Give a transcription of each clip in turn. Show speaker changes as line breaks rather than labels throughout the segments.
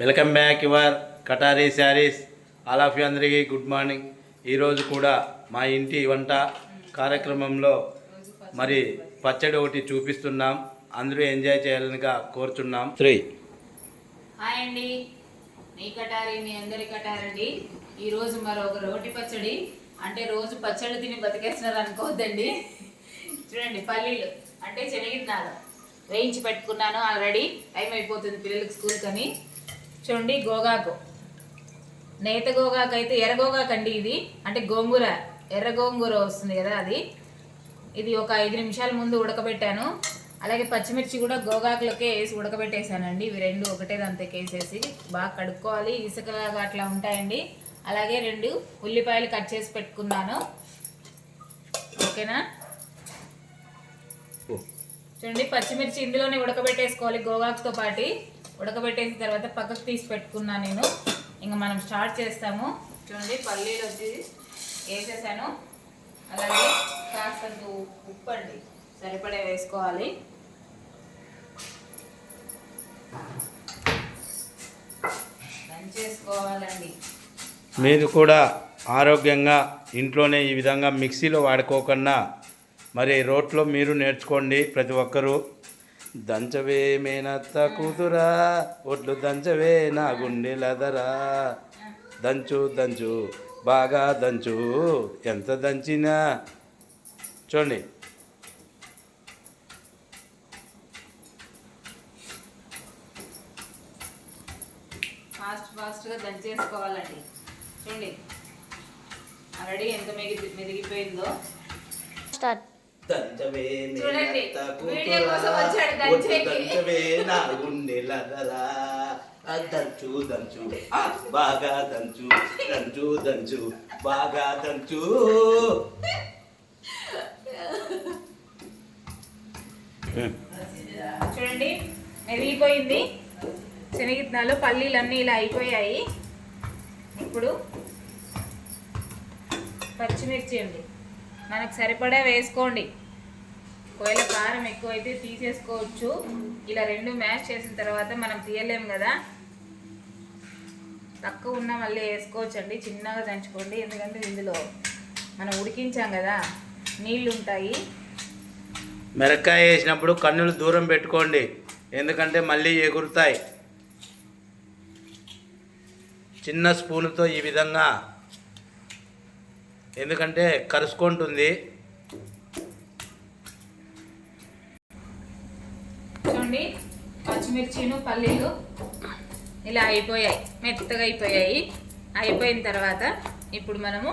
Welcome back your Katari sarees. All of you అందరికీ good morning. ఈరోజు కూడా మా ఇంటి వంట కార్యక్రమంలో మరి పచ్చడి ఒకటి చూపిస్తున్నాం. అందరూ ఎంజాయ్ చేయాలనిగా కోరుచున్నాం. త్రీ.
హాయ్ అండి. మీ కటారి మీ అందరి కటారండి. ఈ రోజు మరొక రోటి పచ్చడి. అంటే రోజు పచ్చడి తిని బతికేస్తున్నారు అనుకోవద్దండి. చూడండి పల్లీలు. అంటే శనగిత్తనాలు వేయించి పెట్టుకున్నాను ఆల్రెడీ. టైం అయిపోతుంది పిల్లలకి స్కూల్ కని చూడండి గోగాకు. నేత గోగాకు అయితే ఎర్ర గోగాకు అండి ఇది. అంటే గోంగూర ఎర్ర గోంగూర వస్తుంది కదా అది. ఇది ఒక ఐదు నిమిషాల ముందు ఉడకబెట్టాను. అలాగే పచ్చిమిర్చి కూడా గోగాకులకే వేసి ఉడకబెట్టేసానండి ఇవి రెండు ఒకటే దాంతోకి వేసేసి బాగా కడుక్కోవాలి. ఇసుకలాగా అట్లా ఉంటాయండి. అలాగే రెండు ఉల్లిపాయలు కట్ చేసి పెట్టుకున్నాను. ఓకేనా? చూడండి పచ్చిమిర్చి ఇందులోనే ఉడకబెట్టేసుకోవాలి గోగాకుతో పాటు. ఉడకబెట్టేసిన తర్వాత పక్కకు తీసి పెట్టుకున్నాను నేను. ఇంకా మనం స్టార్ట్ చేస్తాము. చూడండి పల్లీలు వచ్చి వేసేసాను. అలాగే కాస్తంత ఉప్పు అండి సరిపడే వేసుకోవాలి. దంచేసుకోవాలండి.
మీరు కూడా ఆరోగ్యంగా ఇంట్లోనే ఈ విధంగా మిక్సీలో వాడుకోకుండా మరి రోట్లో మీరు నేర్చుకోండి ప్రతి ఒక్కరూ. దంచవే మేనత్త కూతురా? ఒడ్లు దంచవే నా గుండెలదరా దంచు దంచు బాగా దంచు. ఎంత దంచినా? చూడండి.
ఫాస్ట్ ఫాస్ట్గా దంచేసుకోవాలండి. చూడండి. ఆల్రెడీ ఎంత మెగి మెదిగిపోయిందో. చూడండి, వీడియో కోసం వచ్చాడు.
దంచవే నా గుండెలదరా దంచు దంచు బాగా దంచు దంచు దంచు బాగా దంచు.
చూడండి మెదిగిపోయింది. శనగిత్తనాలు పల్లీలు అన్నీ ఇలా అయిపోయాయి. ఇప్పుడు పచ్చిమిర్చి అండి మనకు సరిపడా వేసుకోండి. ఒకవేళ కారం ఎక్కువైతే తీసేసుకోవచ్చు. ఇలా రెండు మ్యాష్ చేసిన తర్వాత మనం తీయలేము కదా. తక్కువ ఉన్న మళ్ళీ వేసుకోవచ్చు అండి చిన్నగా దంచుకోండి. ఎందుకంటే ఇందులో మనం ఉడికించాం కదా నీళ్ళు ఉంటాయి
మిరక్కాయ వేసినప్పుడు కన్నులు దూరం పెట్టుకోండి. ఎందుకంటే మళ్ళీ ఎగురుతాయి. చిన్న స్పూన్తో ఈ విధంగా. ఎందుకంటే కరుసుకుంటుంది.
చూడండి పచ్చిమిర్చిను పల్లీలు ఇలా అయిపోయాయి మెత్తగా అయిపోయాయి. అయిపోయిన తర్వాత ఇప్పుడు మనము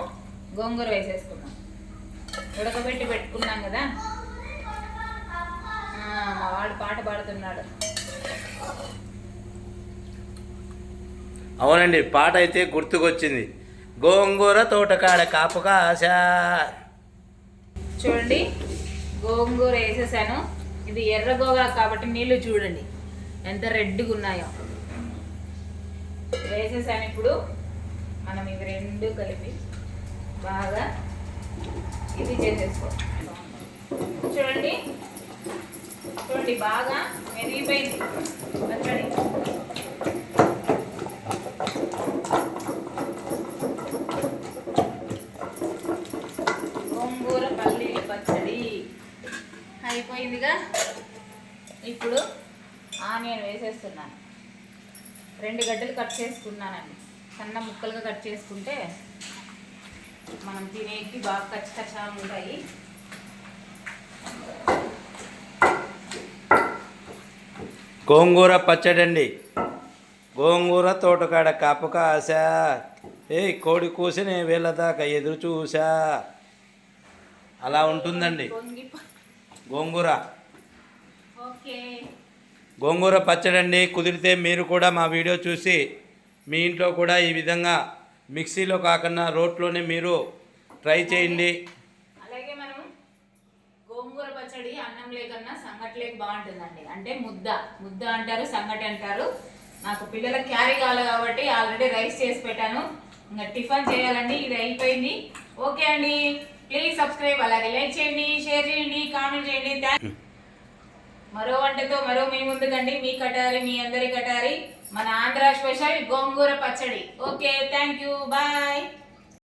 గోంగూర వేసేసుకున్నాం ఉడకబెట్టి పెట్టుకున్నాం కదా? మా వాడు పాట పాడుతున్నాడు.
అవునండి పాట అయితే గుర్తుకొచ్చింది. గోంగూర తోటకాడ కాపుగా ఆశ
చూడండి గోంగూర వేసేసాను. ఇది ఎర్ర గోగా కాబట్టి నీళ్ళు చూడండి. ఎంత రెడ్గా ఉన్నాయో. వేసేసాను ఇప్పుడు. మనం ఇవి రెండు కలిపి బాగా ఇది చేసేసుకో చూడండి. చూడండి బాగా మెరిగిపోయింది. పచ్చడి గోంగూర పల్లీల పచ్చడి అయిపోయిందిగా ఇప్పుడు ఆనియన్ వేసేస్తున్నాను. రెండు గడ్డలు కట్ చేసుకున్నానండి. సన్న ముక్కలుగా కట్ చేసుకుంటే మనం తినేకి బాగా కచ్చకచ్చా ఉంటాయి.
గోంగూర పచ్చడి అండి గోంగూర తోటకాడ కాపుక ఆశ ఏ కోడి కూసిన వేళ దాకా ఎదురు చూసా. అలా ఉంటుందండి. గోంగూర. గోంగూర పచ్చడి అండి కుదిరితే మీరు కూడా మా వీడియో చూసి మీ ఇంట్లో కూడా ఈ విధంగా మిక్సీలో కాకుండా రోట్లోనే మీరు ట్రై చేయండి.
అలాగే మనం గోంగూర పచ్చడి అన్నం లేకన్నా సంగటి లేక బాగుంటుందండి. అంటే ముద్ద. ముద్ద అంటారు సంగటి అంటారు. నాకు పిల్లల క్యారీ కావాలి కాబట్టి ఆల్రెడీ రైస్ చేసి పెట్టాను. ఇంకా టిఫిన్ చేయాలండి ఇది అయిపోయింది. ఓకే అండి. ప్లీజ్ సబ్స్క్రైబ్ అలాగే లైక్ చేయండి షేర్ చేయండి కామెంట్ చేయండి. థ్యాంక్ మరో వంటతో మరో మీ ముందుకండి. మీ కటారి మీ అందరి కటారి. మన ఆంధ్ర స్పెషల్ గోంగూర పచ్చడి. Okay thank you bye.